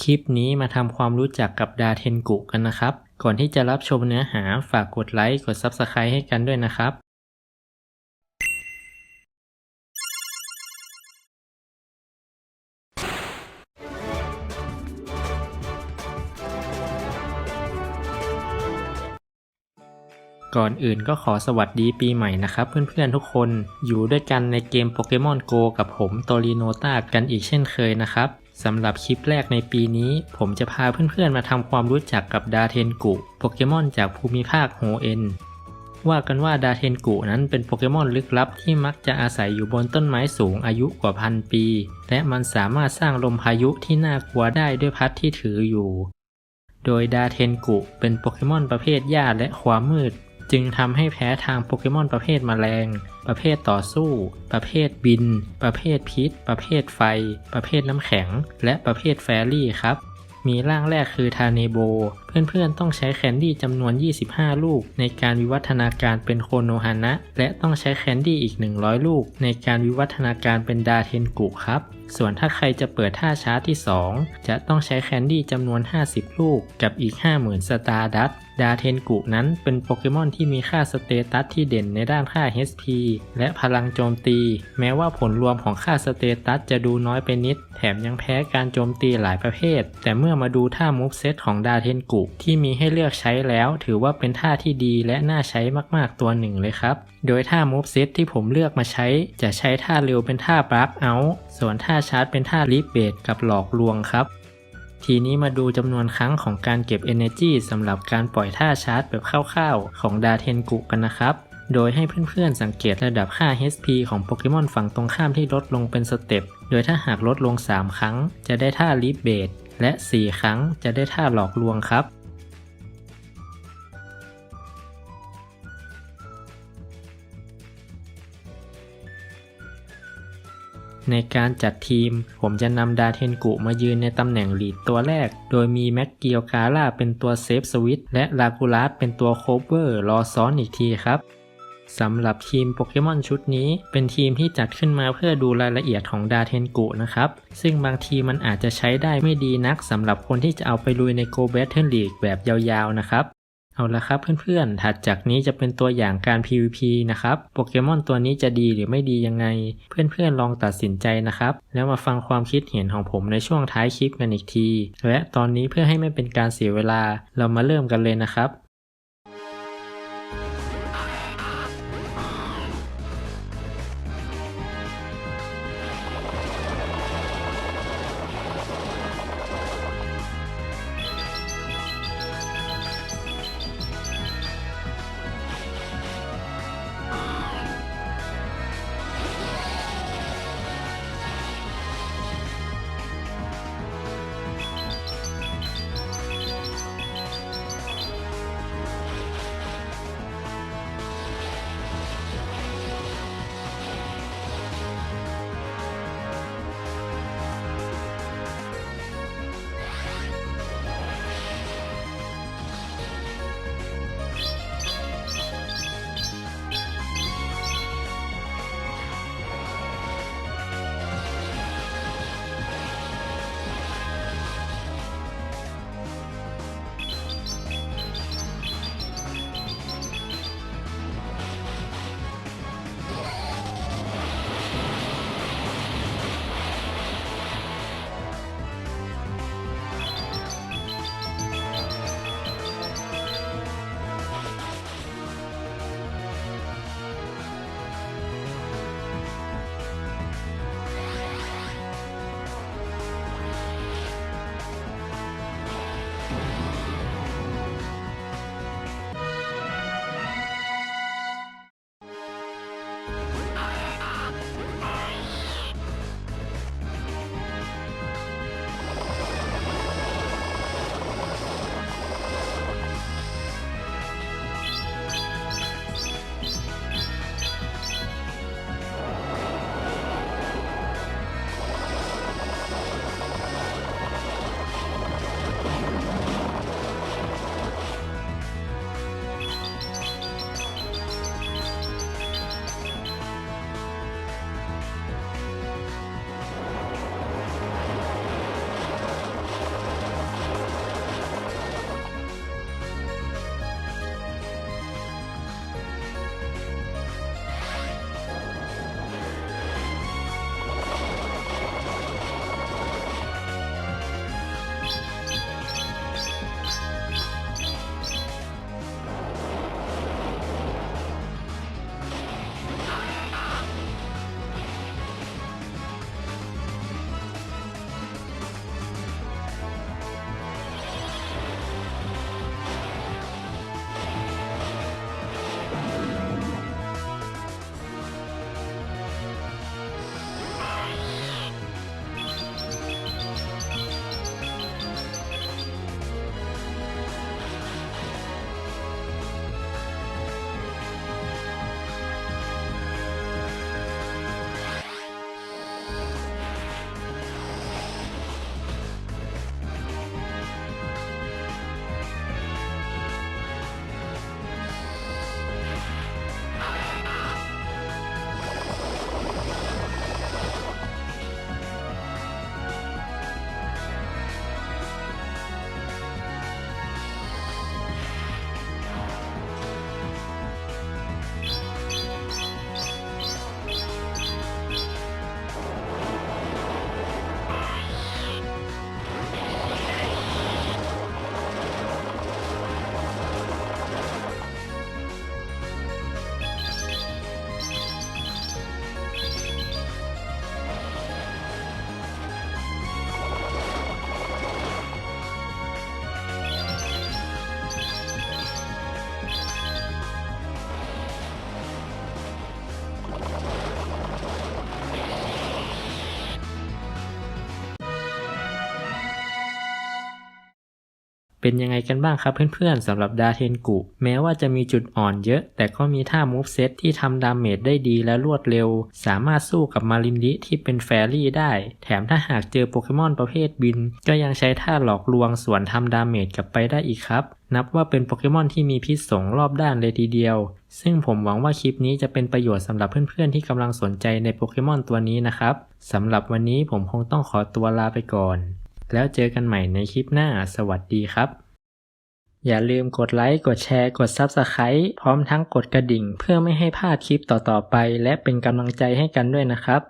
คลิปนี้มาทำความรู้จักกับดาเทนกุกันนะครับ ก่อนที่จะรับชมเนื้อหาฝากกดไลค์กด Subscribe ให้กันด้วยนะครับ ก่อนอื่นก็ขอสวัสดีปีใหม่นะครับเพื่อนๆทุกคนอยู่ด้วยกันในเกมโปเกมอนโกกับผมโตริโนตากันอีกเช่นเคยนะครับ สำหรับคลิปแรกในปีนี้ ผมจะพาเพื่อนๆมาทำความรู้จักกับดาเทนกุ โปเกมอนจากภูมิภาคโฮเอ็นว่ากันว่าดาเทนกุนั้นเป็นโปเกมอนลึกลับที่มักจะอาศัยอยู่บนต้นไม้สูงอายุกว่าพันปี และมันสามารถสร้างลมพายุที่น่ากลัวได้ด้วยพัดที่ถืออยู่ โดยดาเทนกุเป็นโปเกมอนประเภทหญ้าและความมืด จึงทำให้แพ้ทางโปเกมอนประเภทแมลง ประเภทต่อสู้ ประเภทบิน ประเภทพิษ ประเภทไฟ ประเภทน้ำแข็ง และประเภทแฟรี่ครับมีร่างแรกคือทาเนโบ เพื่อนๆ ต้องใช้แคนดี้จำนวน 25 ลูก ในการวิวัฒนาการเป็นโคโนฮานะ และต้องใช้แคนดี้อีก 100 ลูก ในการวิวัฒนาการเป็นดาเทนกุครับ ส่วนถ้าใครจะเปิดท่าชาร์จที่ 2 จะต้องใช้แคนดี้จำนวน 50 ลูก กับอีก 50,000 สตาร์ดัต ดาเทนกุนั้นเป็นโปเกมอนที่มีค่าสเตตัสที่เด่นในด้านค่า HP และพลังโจมตี แม้ว่าผลรวมของค่าสเตตัสจะดูน้อยไปนิด แถมยังแพ้การโจมตีหลายประเภท แต่เมื่อมาดูท่ามูฟเซตของดาเทนกุที่มีให้เลือกใช้แล้ว ถือว่าเป็นท่าที่ดีและน่าใช้มากๆตัวหนึ่งเลยครับ โดยท่ามูฟเซตที่ผมเลือกมาใช้ จะใช้ท่าเร็วเป็นท่าบลักเอาส่วนท่าชาร์จเป็นท่าลิฟเบดกับหลอกลวงครับ ทีนี้มาดูจำนวนครั้งของการเก็บ Energy สำหรับการปล่อยท่าชาร์จแบบคร่าวๆ ของดาเทนกุกันนะครับ โดยให้เพื่อนๆสังเกตระดับค่า HP ของโปเกมอนฝั่งตรงข้ามที่ลดลงเป็นสเต็ป โดยถ้าหากลดลง 3 ครั้ง จะได้ท่าลิฟเบดและ 4 ครั้งจะได้ท่าหลอกลวงครับ ในการจัดทีม ผมจะนำดาเทนกุมายืนในตำแหน่งลีดตัวแรก โดยมีแม็กเกียวกาล่าเป็นตัวเซฟสวิตและลากูลัสเป็นตัวโคเวอร์รอซ้อนอีกทีครับสำหรับทีมโปเกมอนชุดนี้ เป็นทีมที่จัดขึ้นมาเพื่อดูรายละเอียดของดาเทนกุนะครับ ซึ่งบางทีมันอาจจะใช้ได้ไม่ดีนักสำหรับคนที่จะเอาไปลุยในโกล b บ t เทิลลีกแบบยาวๆนะครับ เอาละครับเพื่อนๆ ถัดจากนี้จะเป็นตัวอย่างการ PVP นะครับ โปเกมอนตัวนี้จะดีหรือไม่ดียังไง เพื่อนๆ ลองตัดสินใจนะครับ แล้วมาฟังความคิดเห็นของผมในช่วงท้ายคลิปกันอีกที และตอนนี้เพื่อให้ไม่เป็นการเสียเวลา เรามาเริ่มกันเลยนะครับ เป็นยังไงกันบ้างครับเพื่อนๆสำหรับดาเทนกุ แม้ว่าจะมีจุดอ่อนเยอะ แต่ก็มีท่ามูฟเซตที่ทำดาเมจได้ดีและรวดเร็ว สามารถสู้กับมารินดิที่เป็นแฟรี่ได้ แถมถ้าหากเจอโปเกมอนประเภทบิน ก็ยังใช้ท่าหลอกลวงสวนทำดาเมจกลับไปได้อีกครับ นับว่าเป็นโปเกมอนที่มีพิษสงรอบด้านเลยทีเดียว ซึ่งผมหวังว่าคลิปนี้จะเป็นประโยชน์สำหรับเพื่อนๆที่กำลังสนใจในโปเกมอนตัวนี้นะครับสำหรับวันนี้ผมคงต้องขอตัวลาไปก่อน แล้วเจอกันใหม่ในคลิปหน้าสวัสดีครับ อย่าลืมกดไลค์ กดแชร์ กด Subscribe พร้อมทั้งกดกระดิ่ง เพื่อไม่ให้พลาดคลิปต่อๆไป และเป็นกำลังใจให้กันด้วยนะครับ